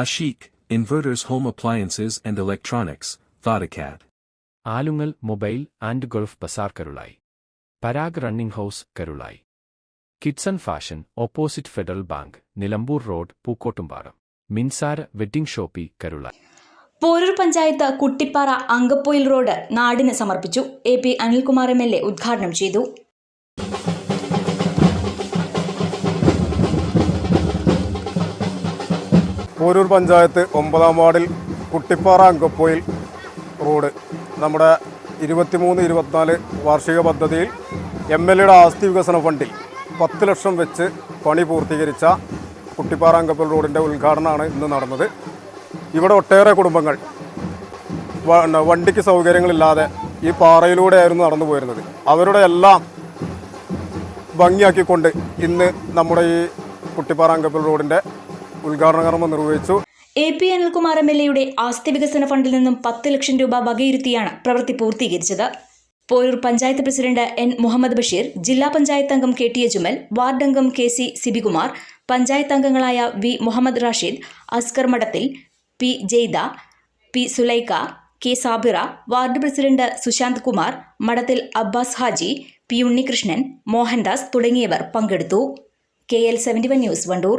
Ashik, Inverters home appliances and electronics Vodacad. Alungal mobile and Gulf Bazar Karulai Parag running house Karulai. Kidson fashion opposite federal bank Nilambur road Pookkottumpadam Minsara wedding shoppe Karulai. Poroor panchayat Kuttippara Ankappoyil road നാടിന് സമർപ്പിച്ചു. A P Anilkumar M L A ഉദ്ഘാടനം ചെയ്തു. പോരൂർ പഞ്ചായത്ത് ഒമ്പതാം വാർഡിൽ Kuttippara അങ്കപ്പോയിൽ road. നമ്മുടെ ഇരുപത്തിമൂന്ന് ഇരുപത്തിനാല് വാർഷിക പദ്ധതിയിൽ എം എൽ എയുടെ ആസ്തി വികസന ഫണ്ടിൽ പത്ത് ലക്ഷം വെച്ച് പണി പൂർത്തീകരിച്ച കുട്ടിപ്പാറ അങ്കപ്പോയിൽ റോഡിന്റെ ഉദ്ഘാടനമാണ് ഇന്ന് നടന്നത്. ഇവിടെ ഒട്ടേറെ കുടുംബങ്ങൾ വണ്ടിക്ക് സൗകര്യങ്ങളില്ലാതെ ഈ പാറയിലൂടെയായിരുന്നു നടന്നു പോയിരുന്നത്. അവരുടെ എല്ലാം ഭംഗിയാക്കിക്കൊണ്ട് ഇന്ന് നമ്മുടെ ഈ കുട്ടിപ്പാറ അങ്കപ്പൽ റോഡിന്റെ ഉദ്ഘാടന കർമ്മം നിർവഹിച്ചു. A P Anilkumar M L എയുടെ ആസ്തി വികസന ഫണ്ടിൽ നിന്നും പത്ത് ലക്ഷം രൂപ വകയിരുത്തിയാണ് പ്രവൃത്തി പൂർത്തീകരിച്ചത്. പോരൂർ പഞ്ചായത്ത് പ്രസിഡന്റ് എൻ മുഹമ്മദ് ബഷീർ ജില്ലാ പഞ്ചായത്ത് അംഗം കെ ടി ജുമൽ വാർഡ് അംഗം കെ സി സിബികുമാർ പഞ്ചായത്ത് അംഗങ്ങളായ V Muhammad Rashid Askar Madathil P Jaida P Sulaika K Sabira ward president Sushanth Kumar Madathil Abbas Haji P Unnikrishnan Mohandas തുടങ്ങിയവർ പങ്കെടുത്തു. K L seventy one news Wandoor.